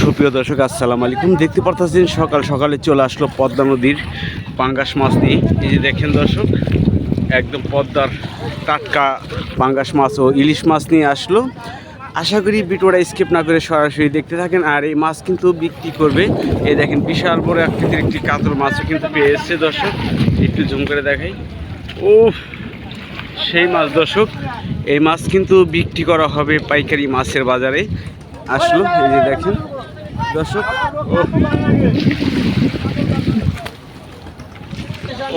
সুপ্রিয় দর্শক, আসসালামু আলাইকুম। দেখতে পারতেছেন সকাল সকালে চলে আসলো পদ্মা নদীর পাঙ্গাস মাছ নিয়ে। এই যে দেখেন দর্শক, একদম পদ্মার টাটকা পাঙ্গাস মাছ ও ইলিশ মাছ নিয়ে আসলো। আশা করি ভিডিওটা স্কিপ না করে সরাসরি দেখতে থাকেন। আর এই মাছ কিন্তু বিক্রি করবে। এই দেখেন, বিশাল বড় আকৃতির একটি কাতল মাছও কিন্তু পেয়ে এসছে দর্শক। একটু জুম করে দেখাই। ও সেই মাছ দর্শক, এই মাছ কিন্তু বিক্রি করা হবে পাইকারি মাছের বাজারে। আসলো, এই যে দেখেন। দর্শক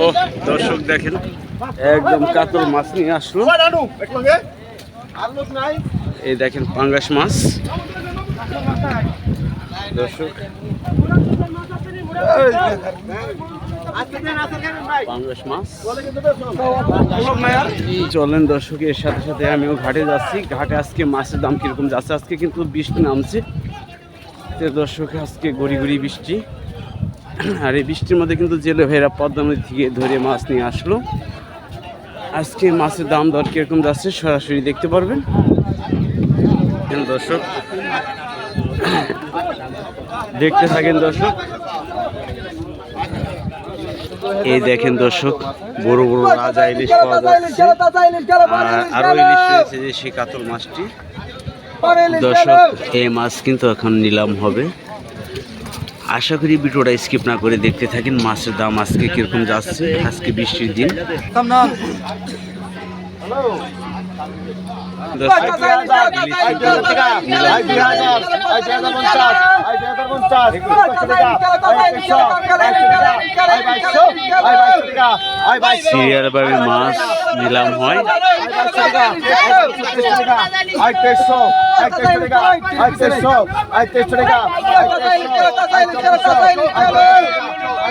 ও ও দর্শক দেখেন। একদম কাতল মাছ নিয়ে আসলো। এই দেখেন পাঙ্গাস মাছ। দর্শক পাঙ্গাস মাছ। চলেন দর্শকের সাথে সাথে আমিও ঘাটে যাচ্ছি। ঘাটে আজকে মাছের দাম কীরকম যাচ্ছে? আজকে কিন্তু বৃষ্টি নামছে। দর্শক, আজকে গড়ি গড়ি বৃষ্টি। আর এই বৃষ্টির মধ্যে কিন্তু জেলে ভাইরা পদ্মা নদী থেকে ধরে মাছ নিয়ে আসলো। আজকে মাছের দাম দর কীরকম যাচ্ছে সরাসরি দেখতে পারবেন। দর্শক, দেখতে থাকেন দর্শক। এই দেখেন দর্শক, বড় বড় রাজা ইলিশ পাওয়া যাচ্ছে। আর আরও ইলিশ রয়েছে যে সেই কাতল মাছটি। দর্শক এই মাছ কিন্তু এখন নিলাম হবে। আশা করি ভিডিওটা স্কিপ না করে দেখতে থাকেন মাছের দাম আজকে কীরকম যাচ্ছে আজকে বৃষ্টির দিন। সিরিয়াল ভাবে মাছ নিলাম হয় আই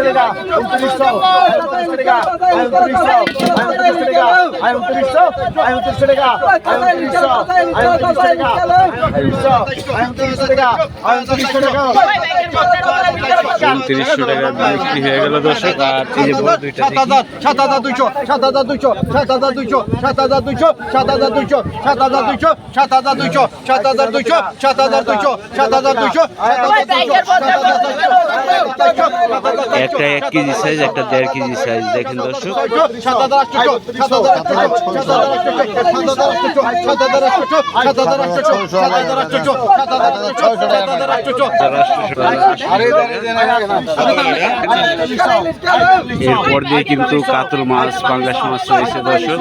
নিলাম হয় উনত্রিশশো টাকা বিক্রি হয়ে গেল দর্শক আর এই যে দুইটা সাত হাজার সাত হাজার দুইশো সাত হাজার দুইশো সাত হাজার দুইশো সাত হাজার দুইশো সাত হাজার দুইশো সাত হাজার দুইশো সাত হাজার দুইশো সাত হাজার দুইশো সাত হাজার দুইশো সাত হাজার দুইশো একটা এক কেজি সাইজ একটা দেড় কেজি সাইজ দেখেন দর্শক এরপর দিয়ে কিন্তু কাতল মাছ পাঙ্গাস মাছ রয়েছে দর্শক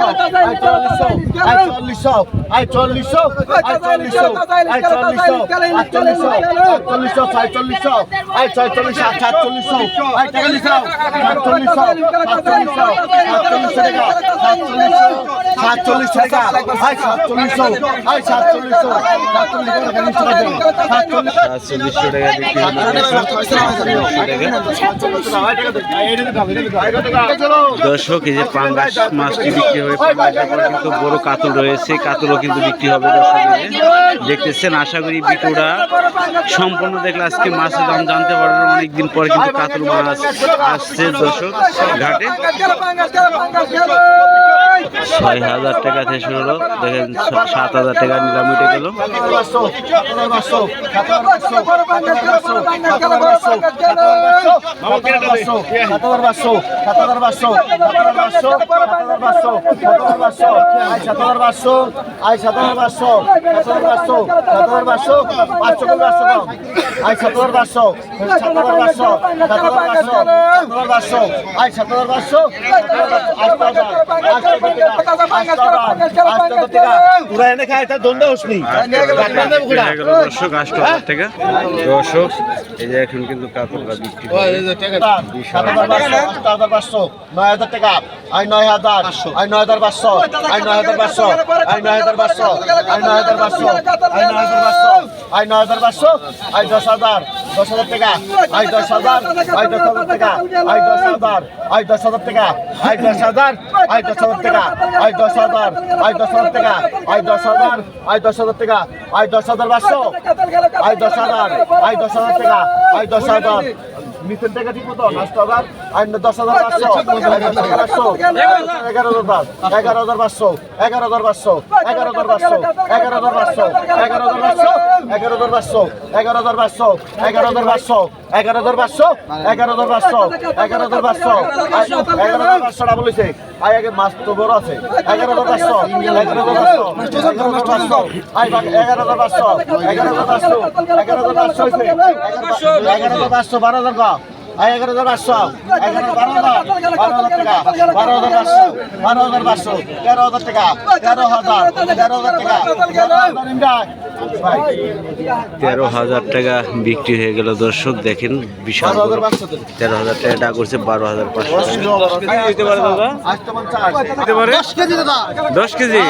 আটচল্লিশ আটচল্লিশ আটচল্লিশ আটচল্লিশ দর্শক। এই যে পাঙ্গাস মাছটি বিক্রি হবে কিন্তু বড় কাতল রয়েছে। কাতলও কিন্তু বিক্রি হবে দেখতেছেন, আশা করি ভিডিওটা সম্পূর্ণ দেখলে আজকে মাছের দাম জানতে পারবেন। অনেকদিন পরে কিন্তু কাতল মাছ আসছে দর্শক, ঘাটে। ছয় হাজার টাকা থেকে শুরু হলো। দেখেন, সাত হাজার টাকা নিলাম উঠে গেল। হয়ে গেল দর্শক হাজার টাকা দর্শক এই যে এখন কিন্তু কাতলটা বিক্রি। নয় হাজার টাকা আই নয় হাজার আই নয় হাজার পাঁচশো আই নয় হাজার পাঁচশো আই নয় হাজার পাঁচশো আই নয় হাজার পাঁচশো আই নয় হাজার পাঁচশো আই নয় হাজার পাঁচশো আই দশ হাজার দশ হাজার টাকা আই দশ হাজার আই দশ হাজার টাকা আই দশ হাজার আই দশ হাজার টাকা আই দশ হাজার আই দশ হাজার টাকা আই দশ হাজার আই দশ হাজার টাকা আই দশ হাজার আই দশ হাজার টাকা আই দশ হাজার পাঁচশো আই দশ হাজার আই দশ হাজার টাকা আই দশ হাজার নিচের টাকা ঠিক মতো দশ হাজার পাঁচশো দশ হাজার পাঁচশো পাঁচশো এগারো হাজার এগারো হাজার পাঁচশো এগারো হাজার পাঁচশো এগারো হাজার পাঁচশো এগারো হাজার পাঁচশো এগারো হাজার পাঁচশো এগারো হাজার পাঁচশো এগারো হাজার পাঁচশো এগারো হাজার পাঁচশো এগারো হাজার পাঁচশো এগারো হাজার পাঁচশো এগারো হাজার পাঁচশো এগারো হাজার পাঁচশোটা বলেছে আই আগে মাছ তো বড় আছে। এগারো হাজার পাঁচশো এগারো হাজার পাঁচশো এগারো পাঁচশো আই এগারো হাজার পাঁচশো এগারো পাঁচশো এগারো হাজার পাঁচশো এগারো হাজার পাঁচশো বারো হাজার এগারো হাজার পাঁচশো। এগারো বারো হাজার বারো হাজার টাকা বারো হাজার পাঁচশো বারো হাজার পাঁচশো তেরো হাজার টাকা তেরো হাজার তেরো হাজার টাকা। তেরো হাজার বিক্রি হয়ে গেল দর্শক দেখেন বিশাল তেরো হাজার টাকা টাকা করছে বারো হাজার পাঁচশো। দশ কেজি দাদা। দশ কেজি?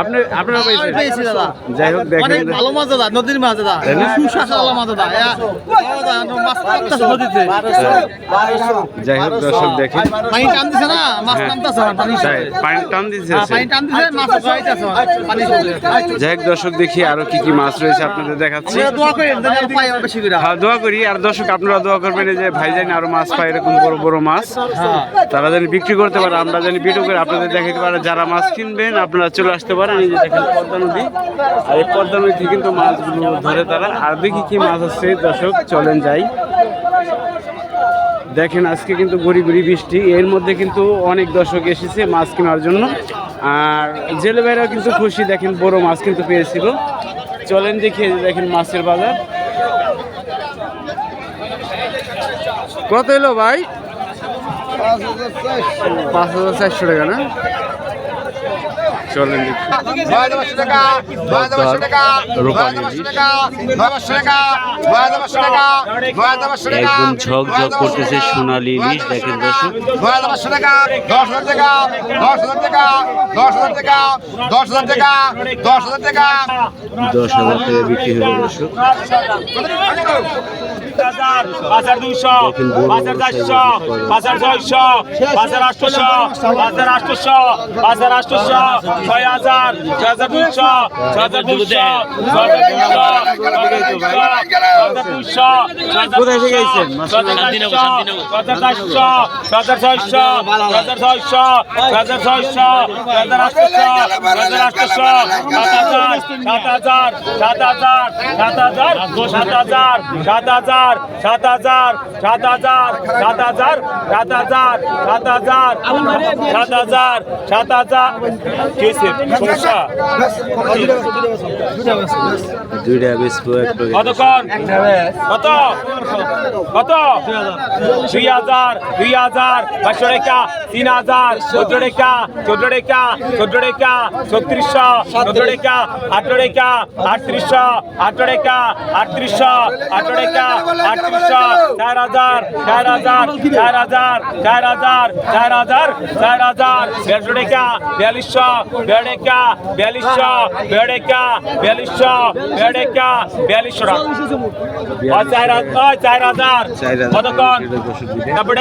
আপনি আপনারা পেয়েছি দাদা। যাই হোক দেখেন। ভালো মাছ দাদা নদীর মাছ দাদা। তাই মাছ দাদা। মাছ নদীতে। যাই হোক দর্শক দেখেন পানি টানতেছে না? মাছ হ্যাঁ। পানি পানি টান দিচ্ছে হ্যাঁ, পানি টানতেছে মাছ খাইতেছে পানি যাই হোক দর্শক দেখি আরও কি কি মাছ রয়েছে আপনাদের দেখাচ্ছি। দোয়া করি পাই বেশি হ্যাঁ দোয়া করি। আর দর্শক আপনারা দোয়া করবেন যে ভাইজান আরও মাছ পায় এরকম বড় বড় মাছ। তারা যেন বিক্রি করতে পারে আমরা জানি ভিডিও করে আপনাদের দেখাতে পারে যারা মাছ কিনবেন আপনারা চলে আসতে পারেন। এই যে দেখেন পদ্মা নদী। আর এই পদ্মা নদী কিন্তু মাছগুলো ধরে তারা। আর দেখি কি মাছ আছে দর্শক চলেন যাই। দেখেন আজকে কিন্তু গড়ি গড়ি বৃষ্টি এর মধ্যে কিন্তু অনেক দর্শক এসেছে মাছ কেনার জন্য। আর জেলে ভাইরাও কিন্তু খুশি দেখেন বড় মাছ কিন্তু পেয়েছিল। চলেন দেখে দেখেন মাছের বাজার। কত এলো ভাই? পাঁচ হাজার চারশো টাকা না? চলেন একদম ঝকঝক করতেছে সোনালি ইলিশ দেখেন দর্শক। দশ হাজার টাকা দশ হাজার টাকা দশ হাজার টাকা দশ হাজার টাকা দশ হাজার টাকা দশ হাজার টাকা বিক্রি হলো দর্শক। বাজার দুইশো বাজার চারশো বাজার ছয়শো বাজার আটশোশো বাজার আটশোশো বাজার আটশোশো ছয় হাজার ছয় হাজার দুশো ছয় হাজার দুশো ছয় হাজার দুশো সাত হাজার সাত হাজার হয়েছে? সমস্যা? দুইটা বেশ কতক্ষণ কত কত? দুই হাজার দুই হাজার পাঁচশো টাকা তিন হাজার চোদ্দ টাকা চোদ্দ টাকা চোদ্দ টাকা ছত্রিশশো চোদ্দ টাকা আঠারো টাকা আটত্রিশশো আঠারো টাকা আটত্রিশশো আঠারো টাকা আটত্রিশশো চার হাজার চার হাজার চার হাজার চার হাজার চার হাজার দেড় টাকা বিয়াল্লিশশো দেড় টাকা বিয়াল্লিশশো দেড় টাকা বিয়াল্লিশশো টাকা চার হাজার। কতক্ষণ দিবে। নব্বই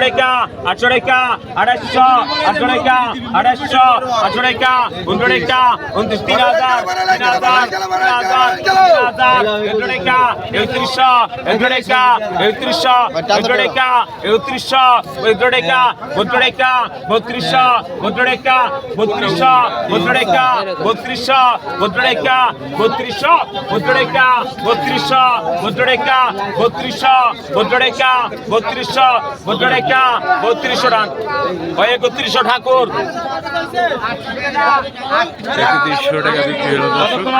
টাকা আটশো টাকা আড়াইশো আটশো টাকা আড়াইশো আটশো টাকা উনশো টাকা উনত্রিশ তিন হাজার তিন হাজার তিন হাজার তিন হাজার একশো টাকা একত্রিশশো একশো টাকা একত্রিশশো একশো টাকা একত্রিশশো একশো টাকা বত্র টাকা বত্রিশশো বত্র টাকা বত্রিশশো বত্রিশা বত্রিশশো বত্রিশা বত্রিশশো বত্রিশা বত্রিশশো বত্রিশা বত্রিশশো বত্রিশা বত্রিশশো বত্রিশা বত্রিশশো রান একত্রিশশো ঠাকুর একত্রিশশো টাকা বিক্রি হলো